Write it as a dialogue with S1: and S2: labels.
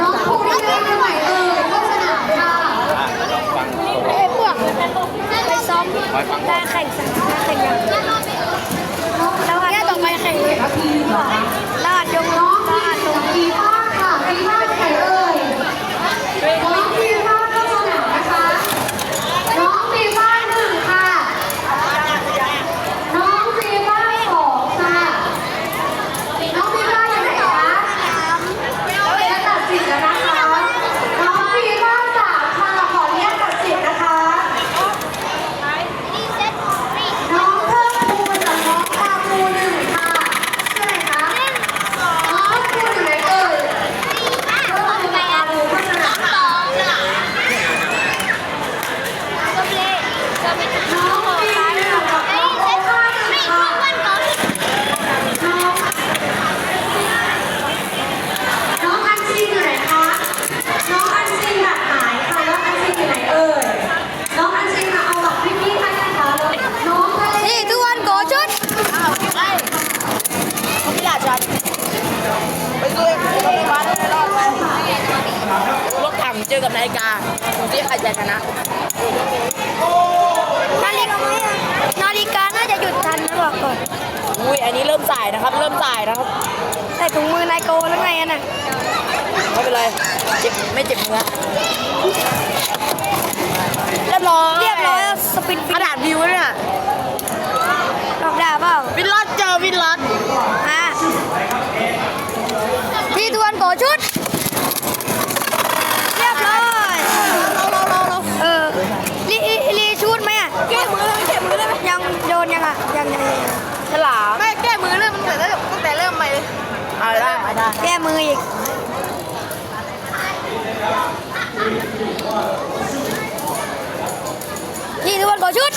S1: น้องคงได้ไม่ไหวเออเข้าสนามค่
S2: ไปซ้อม
S1: ได้แข่งสนามได้แข่งยังแล้ววันต่อไปแข่งเลย
S3: ฬิกาดูสิใครจะชนะ
S1: นาฬิกา
S2: นาฬิ
S1: กาน่
S2: าจะหยุดท
S1: ันนะบอกก่อน
S3: อุ้ยอันนี้เริ่มสายนะครับ เริ่มสายนะครับ
S1: แต่ถุงมือนายโกแล้วไงอะน่ะ
S3: ไม่เป็นไรเจ็บไม่เจ็บเนื้อเรียบร้อยเรียบร้อยแล้ว
S1: สปินกฟิ
S3: ระนดาษวิวเนี่ย
S1: ดอกดาบเปล่า
S3: วินลัดเจอวินลัด
S1: อะ
S2: พี่ทวนโกชุด
S3: รอไม่แก้มือเริ่มมั
S4: นเหมือนตั้งแต่เริ่มใหม่
S3: เอาได้
S1: แก้มืออีก
S2: นี่ทุกคนขอชุด